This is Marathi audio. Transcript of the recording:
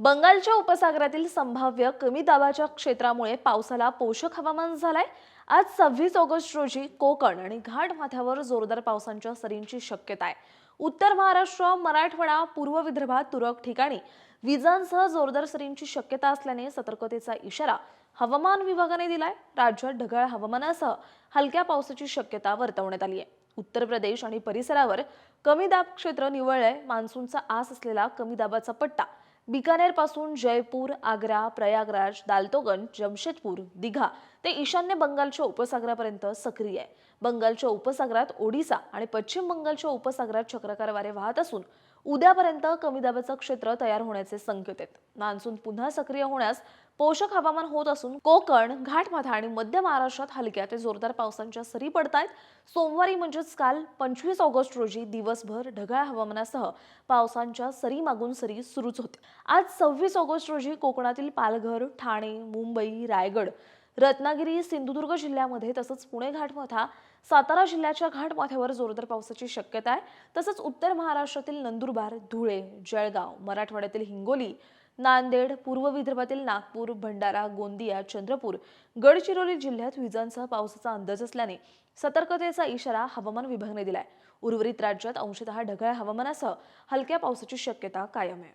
बंगालच्या उपसागरातील संभाव्य कमी दाबाच्या क्षेत्रामुळे पावसाला पोषक हवामान झालंय. आज सव्वीस ऑगस्ट रोजी कोकण आणि घाट माथ्यावर जोरदार पावसांच्या सरींची शक्यता आहे. उत्तर महाराष्ट्र मराठवाडा पूर्व विदर्भात तुरळक ठिकाणी विजांसह जोरदार सरींची शक्यता असल्याने सतर्कतेचा इशारा हवामान विभागाने दिलाय. राज्यात ढगाळ हवामानासह हलक्या पावसाची शक्यता वर्तवण्यात आली आहे. उत्तर प्रदेश आणि परिसरावर कमी दाब क्षेत्र निवळलंय. मान्सूनचा आस असलेला कमी दाबाचा पट्टा बिकानेरपासून जयपूर आग्रा प्रयागराज दालतोगंज जमशेदपूर दिघा ते ईशान्य बंगालच्या उपसागरापर्यंत सक्रिय आहे. बंगालच्या उपसागरात ओडिसा आणि पश्चिम बंगालच्या उपसागरात चक्रकार वारे वाहत असून उद्यापर्यंत कमी दाबाचं क्षेत्र तयार होण्याचे संकेत आहेत. मान्सून पुन्हा सक्रिय होण्यास पोषक हवामान होत असून कोकण घाटमाथा आणि मध्य महाराष्ट्रात हलक्या ते जोरदार पावसांच्या सरी पडतायत. सोमवारी म्हणजेच काल पंचवीस ऑगस्ट रोजी दिवसभर ढगाळ हवामानासह पावसांच्या सरी मागून सरी सुरूच होते आज सव्वीस ऑगस्ट रोजी कोकणातील पालघर ठाणे मुंबई रायगड रत्नागिरी सिंधुदुर्ग जिल्ह्यामध्ये तसंच पुणे घाटमाथा सातारा जिल्ह्याच्या घाटमाथ्यावर जोरदार पावसाची शक्यता आहे. तसंच उत्तर महाराष्ट्रातील नंदुरबार धुळे जळगाव मराठवाड्यातील हिंगोली नांदेड पूर्व विदर्भातील नागपूर भंडारा गोंदिया चंद्रपूर गडचिरोली जिल्ह्यात विजांसह पावसाचा अंदाज असल्याने सतर्कतेचा इशारा हवामान विभागाने दिलाय. उर्वरित राज्यात अंशतः ढगाळ हवामानासह हलक्या पावसाची शक्यता कायम आहे.